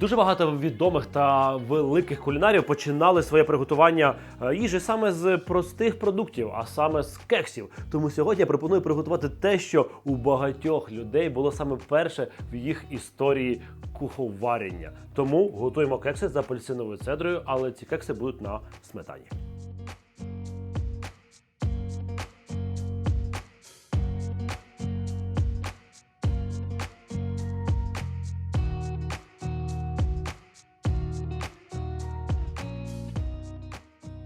Дуже багато відомих та великих кулінарів починали своє приготування е, їжі саме з простих продуктів, а саме з кексів. Тому сьогодні я пропоную приготувати те, що у багатьох людей було саме перше в їх історії куховарення. Тому готуємо кекси з апельсиновою цедрою, але ці кекси будуть на сметані.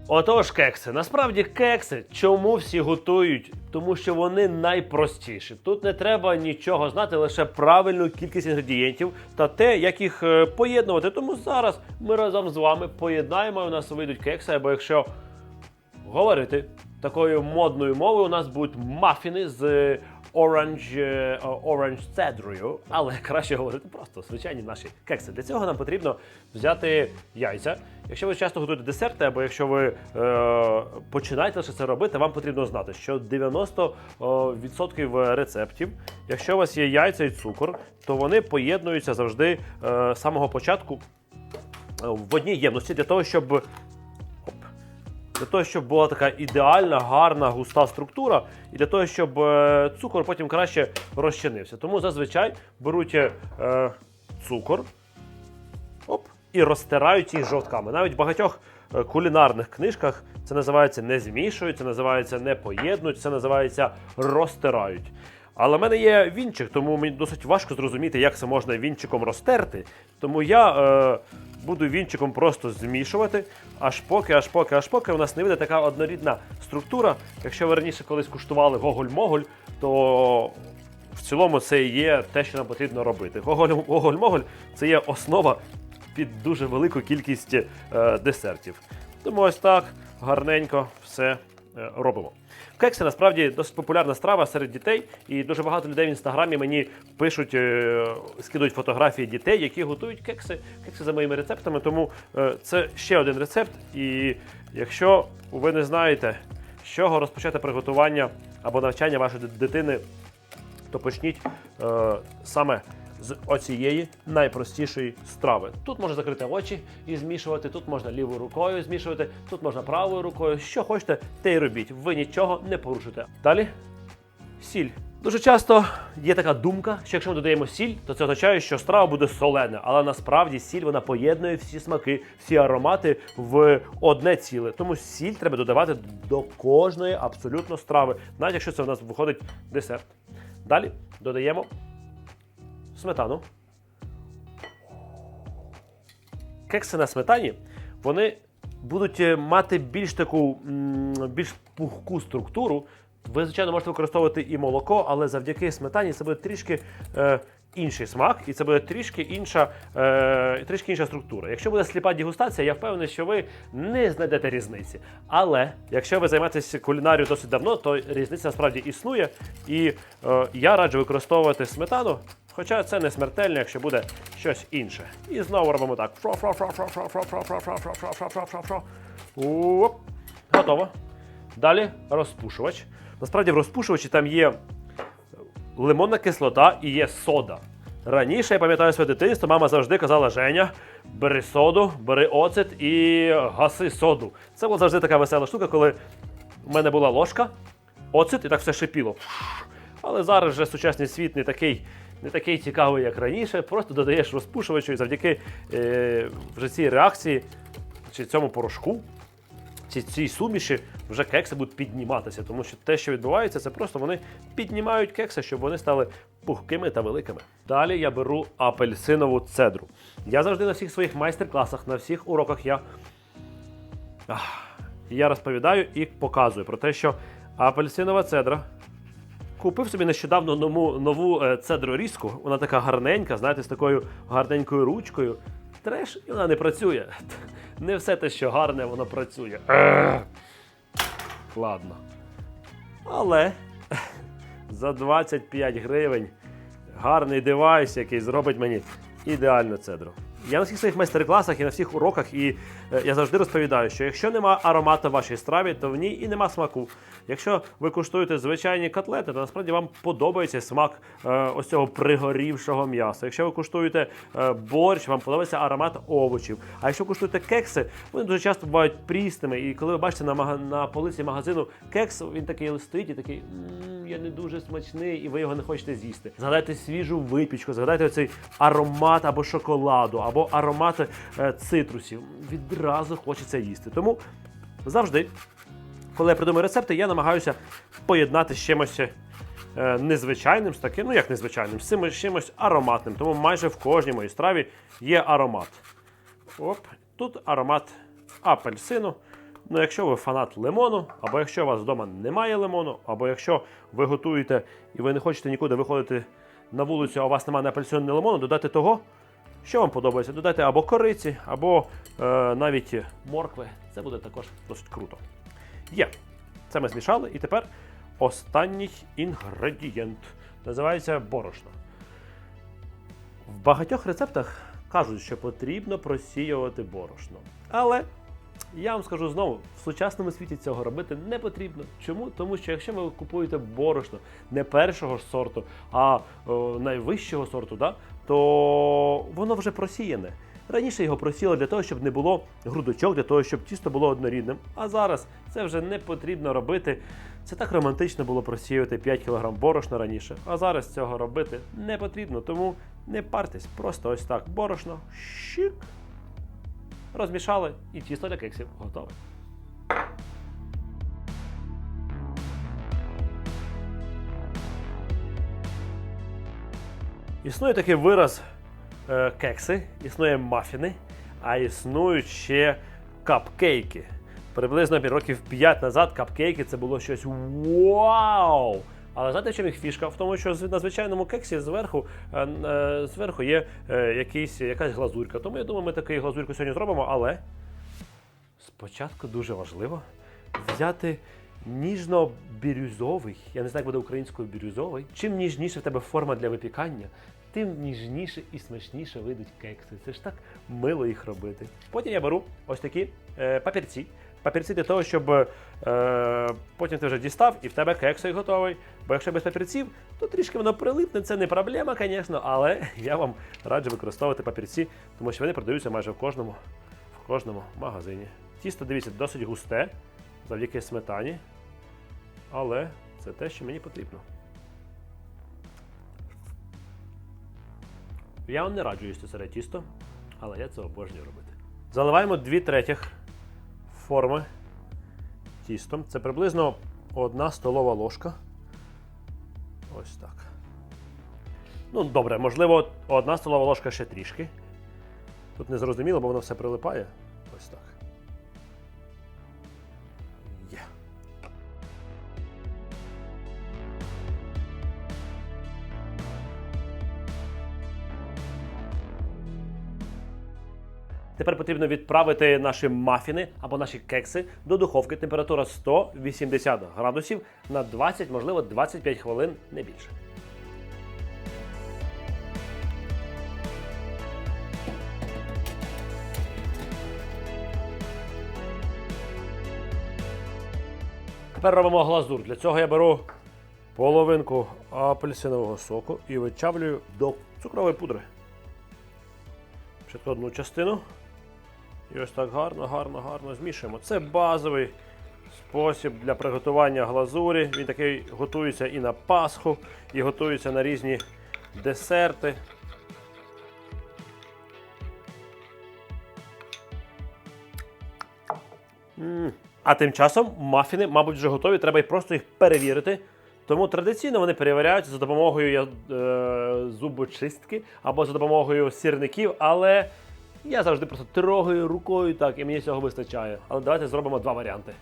Отож, кекси. Насправді кекси, чому всі готують? Тому що вони найпростіші. Тут не треба нічого знати, лише правильну кількість інгредієнтів та те, як їх е, поєднувати. Тому зараз ми разом з вами поєднаємо. і У нас вийдуть кекси, або якщо говорити такою модною мовою, у нас будуть мафіни з оранж, е, оранж цедрою, але краще говорити просто звичайні наші кекси. Для цього нам потрібно взяти яйця. Якщо ви часто готуєте десерти, або якщо ви е, починаєте лише це робити, вам потрібно знати, що 90% рецептів, якщо у вас є яйця і цукор, то вони поєднуються завжди е, з самого початку е, в одній ємності для того, щоб. Для того, щоб була така ідеальна, гарна, густа структура, і для того, щоб е, цукор потім краще розчинився. Тому зазвичай беруть е, цукор оп, і розтирають їх жовтками. Навіть в багатьох е, кулінарних книжках це називається не змішують, це називається не поєднують, це називається розтирають. Але в мене є вінчик, тому мені досить важко зрозуміти, як це можна вінчиком розтерти. Тому я е, буду вінчиком просто змішувати, аж поки, аж поки, аж поки у нас не вийде така однорідна структура. Якщо ви раніше колись куштували гоголь-моголь, то в цілому це і є те, що нам потрібно робити. Гоголь- Гоголь-моголь це є основа під дуже велику кількість е, десертів. Тому ось так гарненько все робимо. Кекси насправді досить популярна страва серед дітей, і дуже багато людей в інстаграмі мені пишуть, е, скидують фотографії дітей, які готують кекси, кекси за моїми рецептами. Тому е, це ще один рецепт. І якщо ви не знаєте, з чого розпочати приготування або навчання вашої дитини, то почніть е, саме з оцієї найпростішої страви. Тут можна закрити очі і змішувати, тут можна лівою рукою змішувати, тут можна правою рукою. Що хочете, те й робіть. Ви нічого не порушите. Далі сіль. Дуже часто є така думка, що якщо ми додаємо сіль, то це означає, що страва буде солена. Але насправді сіль вона поєднує всі смаки, всі аромати в одне ціле. Тому сіль треба додавати до кожної абсолютно страви, навіть якщо це в нас виходить десерт. Далі додаємо сметану. Кекси на сметані вони будуть е, мати більш таку більш пухку структуру. Ви, звичайно, можете використовувати і молоко, але завдяки сметані це буде трішки е, інший смак, і це буде трішки інша е, трішки інша структура. Якщо буде сліпа дегустація, я впевнений, що ви не знайдете різниці. Але якщо ви займаєтесь кулінарією досить давно, то різниця насправді існує. І е, я раджу використовувати сметану. Хоча це не смертельно, якщо буде щось інше. І знову робимо так. Готово. Далі розпушувач. Насправді в розпушувачі там є лимонна кислота і є сода. Раніше я пам'ятаю своє дитинство, мама завжди казала: Женя, бери соду, бери оцет і гаси соду. Це була завжди така весела штука, коли в мене була ложка, оцет і так все шипіло. Але зараз вже сучасний світ не такий, не такий цікавий, як раніше. Просто додаєш розпушувачу і завдяки е, вже цій реакції чи цьому порошку ці, цій суміші вже кекси будуть підніматися, тому що те, що відбувається, це просто вони піднімають кекси, щоб вони стали пухкими та великими. Далі я беру апельсинову цедру. Я завжди на всіх своїх майстер-класах, на всіх уроках я, Ах, я розповідаю і показую про те, що апельсинова цедра. Купив собі нещодавно нову, нову е, цедру різку. Вона така гарненька, знаєте, з такою гарненькою ручкою. Треш, і вона не працює. Не все те, що гарне, воно працює. Ладно. Але за 25 гривень гарний девайс, який зробить мені ідеальну цедру. Я на всіх своїх майстер-класах і на всіх уроках, і е, я завжди розповідаю, що якщо нема аромату в вашій страві, то в ній і нема смаку. Якщо ви куштуєте звичайні котлети, то насправді вам подобається смак е, ось цього пригорівшого м'яса. Якщо ви куштуєте е, борщ, вам подобається аромат овочів. А якщо куштуєте кекси, вони дуже часто бувають прісними. І коли ви бачите на, полиці магазину кекс, він такий стоїть і такий «М, я не дуже смачний, і ви його не хочете з'їсти. Згадайте свіжу випічку, згадайте оцей аромат або шоколаду, або аромат е, цитрусів. Відразу хочеться їсти. Тому завжди, коли я придумую рецепти, я намагаюся поєднати з чимось. е, Незвичайним з таким, ну як незвичайним, з чимось ароматним. Тому майже в кожній моїй страві є аромат. Оп, тут аромат апельсину. Ну, якщо ви фанат лимону, або якщо у вас вдома немає лимону, або якщо ви готуєте і ви не хочете нікуди виходити на вулицю, а у вас немає ні апельсину, лимону, додайте того, що вам подобається. Додайте або кориці, або е, навіть моркви. Це буде також досить круто. Є. Це ми змішали, і тепер останній інгредієнт. Називається борошно. В багатьох рецептах кажуть, що потрібно просіювати борошно. Але я вам скажу знову, в сучасному світі цього робити не потрібно. Чому? Тому що якщо ви купуєте борошно не першого ж сорту, а о, найвищого сорту, да, то воно вже просіяне. Раніше його просіли для того, щоб не було грудочок, для того, щоб тісто було однорідним. А зараз це вже не потрібно робити. Це так романтично було просіювати 5 кг борошна раніше. А зараз цього робити не потрібно. Тому не партесь, просто ось так борошно, щик, розмішали і тісто для кексів готове. Існує такий вираз е, кекси, існує мафіни, а існують ще капкейки. Приблизно років 5 назад капкейки це було щось вау! Але знаєте, в чому їх фішка? В тому, що на звичайному кексі зверху, е, е, зверху є е, якийсь, якась глазурка. Тому я думаю, ми таку глазурку сьогодні зробимо, але спочатку дуже важливо взяти ніжно-бірюзовий, я не знаю, як буде українською бірюзовий. Чим ніжніше в тебе форма для випікання, тим ніжніше і смачніше вийдуть кекси. Це ж так мило їх робити. Потім я беру ось такі папірці. Папірці для того, щоб е, потім ти вже дістав і в тебе кексик готовий. Бо якщо без папірців, то трішки воно прилипне, це не проблема, звісно, але я вам раджу використовувати папірці, тому що вони продаються майже в кожному, в кожному магазині. Тісто, дивіться, досить густе, завдяки сметані. Але це те, що мені потрібно. Я вам не раджу їсти сире тісто, але я це обожнюю робити. Заливаємо 2 третіх форми тістом. Це приблизно одна столова ложка. Ось так. Ну, добре, можливо, одна столова ложка ще трішки. Тут не зрозуміло, бо воно все прилипає. Ось так. Тепер потрібно відправити наші мафіни або наші кекси до духовки. Температура 180 градусів на 20, можливо, 25 хвилин, не більше. Тепер робимо глазур. Для цього я беру половинку апельсинового соку і вичавлюю до цукрової пудри. Спочатку одну частину. І ось так гарно, гарно, гарно змішуємо. Це базовий спосіб для приготування глазурі. Він такий готується і на Пасху, і готується на різні десерти. А тим часом мафіни, мабуть, вже готові, треба й просто їх перевірити. Тому традиційно вони перевіряються за допомогою е, зубочистки або за допомогою сірників, але я завжди просто трогаю рукою так, і мені цього вистачає. Але давайте зробимо два варіанти.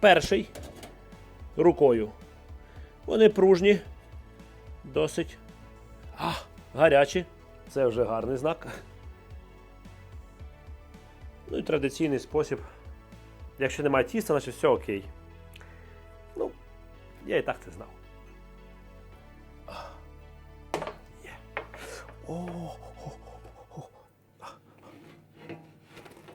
Перший рукою. Вони пружні, досить. А, гарячі. Це вже гарний знак. Ну і традиційний спосіб. Якщо немає тіста, значить все окей. Ну, я і так це знав.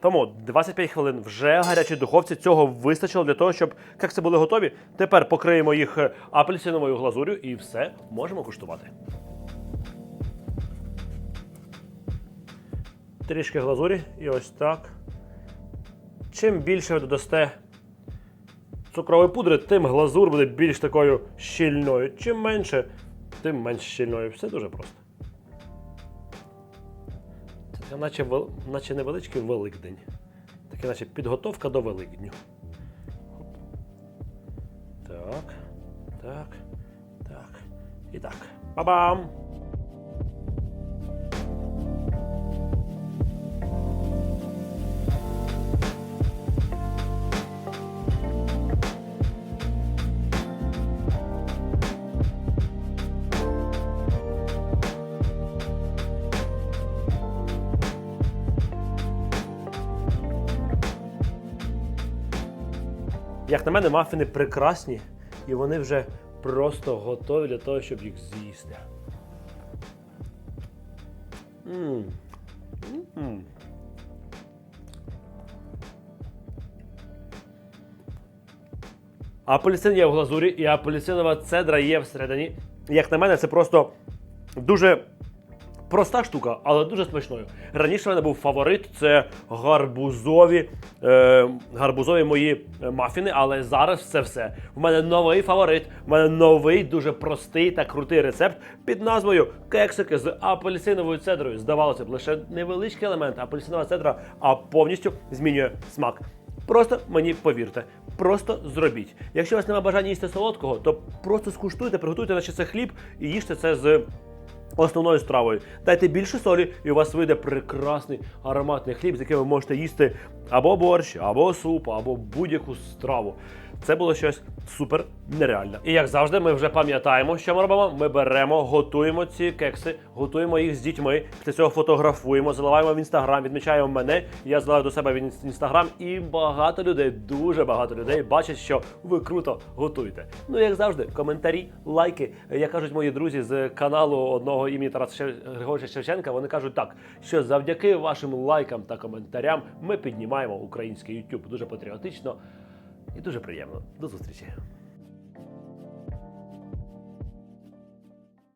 Тому 25 хвилин вже в гарячій духовці. Цього вистачило для того, щоб кекси були готові. Тепер покриємо їх е, апельсиновою глазур'ю і все можемо куштувати. Трішки глазурі і ось так. Чим більше ви додасте цукрової пудри, тим глазур буде більш такою щільною. Чим менше, тим менш щільною. Все дуже просто. Наче, наче невеличкий Великдень. Таке наче підготовка до Великдню. Так, так, так. І так. Ба-бам! Як на мене, мафіни прекрасні, і вони вже просто готові для того, щоб їх з'їсти. М. М. Апельсин є в глазурі, і апельсинова цедра є всередині. Як на мене, це просто дуже проста штука, але дуже смачною. Раніше в мене був фаворит це гарбузові, е, гарбузові мої е, мафіни, але зараз це все. У мене новий фаворит, у мене новий, дуже простий та крутий рецепт під назвою кексики з апельсиновою цедрою. Здавалося б, лише невеличкий елемент апельсинова цедра, а повністю змінює смак. Просто мені повірте, просто зробіть. Якщо у вас немає бажання їсти солодкого, то просто скуштуйте, приготуйте наче це хліб і їжте це з основною стравою. Дайте більше солі, і у вас вийде прекрасний ароматний хліб, з яким ви можете їсти або борщ, або суп, або будь-яку страву. Це було щось супер нереальне. І як завжди, ми вже пам'ятаємо, що ми робимо. Ми беремо, готуємо ці кекси, готуємо їх з дітьми. Після цього фотографуємо, заливаємо в інстаграм, відмічаємо мене. Я заливаю до себе в інстаграм, і багато людей, дуже багато людей бачать, що ви круто готуєте. Ну як завжди, коментарі, лайки. Як кажуть мої друзі з каналу одного імені Тараса Шев- Григоровича Шевченка, вони кажуть так, що завдяки вашим лайкам та коментарям ми піднімаємо український YouTube дуже патріотично і дуже приємно. До зустрічі.